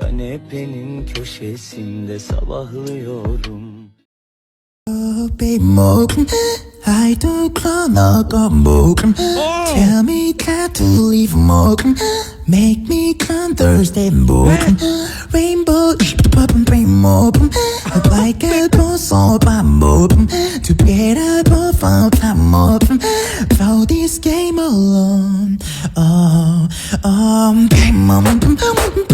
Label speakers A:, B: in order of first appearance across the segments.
A: Kanepenin köşesinde sabahlıyorum
B: be more. I do clown go more. Tell me that to leave more. Make me come Thursday more. Rainbow, pop and bring more. Like a boss on by more. To get up off our time more. Throw this game alone. Oh, oh, bang, mom.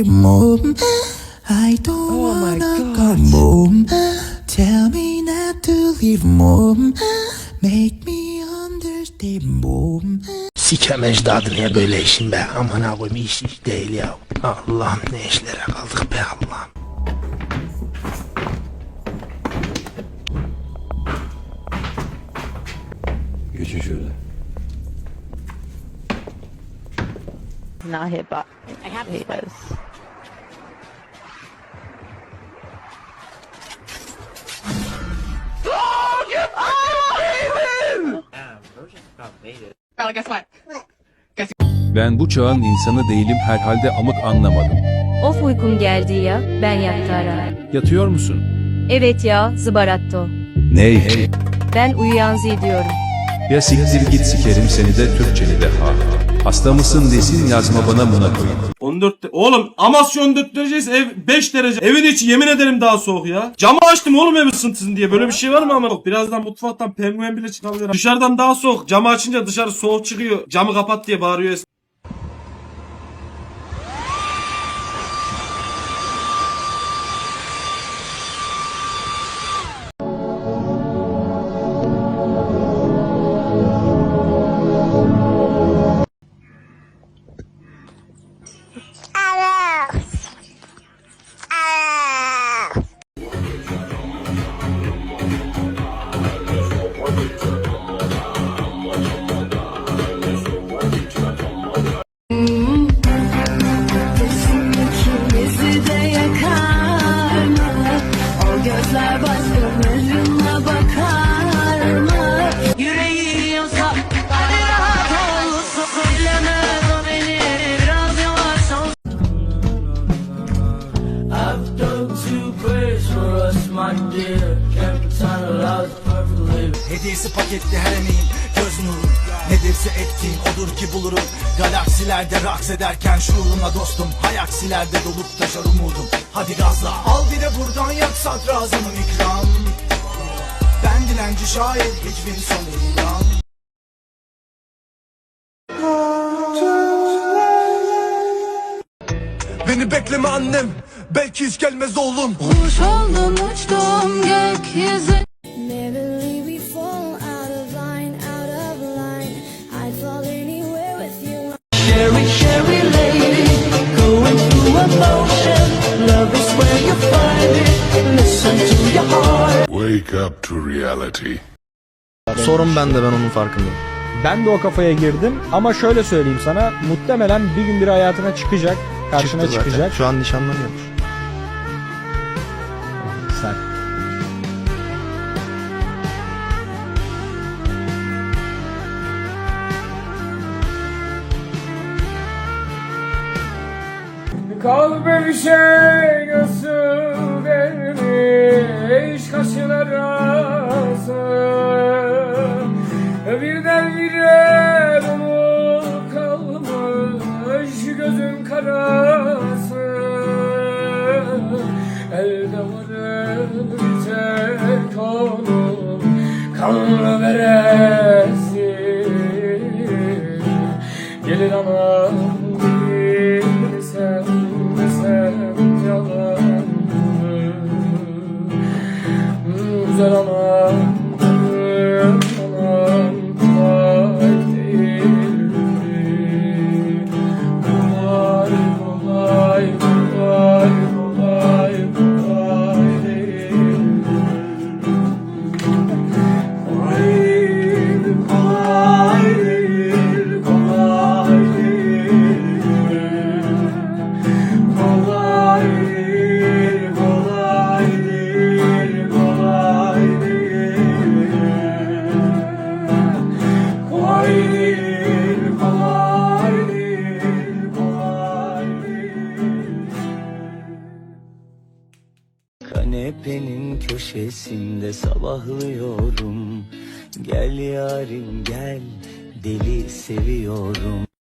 B: Oh, be mom. I don't wanna go mom. Tell me not to leave mom. Make me understand mom.
C: Sikem ecdadı niye böyle işin be? Aman koyayım iş iş değil ya. Allah'ım ne işlere kaldık be Allah'ım.
D: Geçin şöyle.
E: not hit I have he
F: guess what?
G: Ben bu çağın insanı değilim herhalde amık anlamadım.
H: Of uykum geldi ya, ben yattı ara.
G: Yatıyor musun?
H: Evet ya, zıbaratto.
G: Ney?
H: Ben uyuyan diyorum.
G: Ya siktir git sikerim seni de Türkçeni de ha. Hasta mısın desin yazma bana mına koyayım.
I: 14 de- Oğlum Amasya 14 derece ev 5 derece. Evin içi yemin ederim daha soğuk ya. Camı açtım oğlum ev ısıntısın diye. Böyle bir şey var mı ama? Yok, Birazdan mutfaktan penguen bile çıkabilir. Dışarıdan daha soğuk. Camı açınca dışarı soğuk çıkıyor. Camı kapat diye bağırıyor.
B: Hediyesi paketli her emeğin göz nuru. Nedirse ettiğin odur ki bulurum. Galaksilerde raks ederken şuurumla dostum. Hayaksilerde dolup taşar umudum. Hadi gazla. Al bir de buradan yak sadrazamın ikram. Ben dilenci şair hiçbir sonu ilan Beni bekleme annem. Belki hiç gelmez oğlum.
J: Kuş oldum uçtum gökyüzü
D: Wake up to reality.
C: Sorun bende ben onun farkındayım.
K: Ben de o kafaya girdim ama şöyle söyleyeyim sana muhtemelen bir gün bir hayatına çıkacak, karşına
C: Çıktı zaten.
K: çıkacak.
C: Şu an nişanlanıyormuş.
F: Şey nasıl gelmiş kaşın arası Birdenbire dolup kalmış gözün karası. Elde var bir tek onun kanlı veresi Gelin anam no, no.
A: Kanepenin köşesinde sabahlıyorum. Gel yarim gel deli seviyorum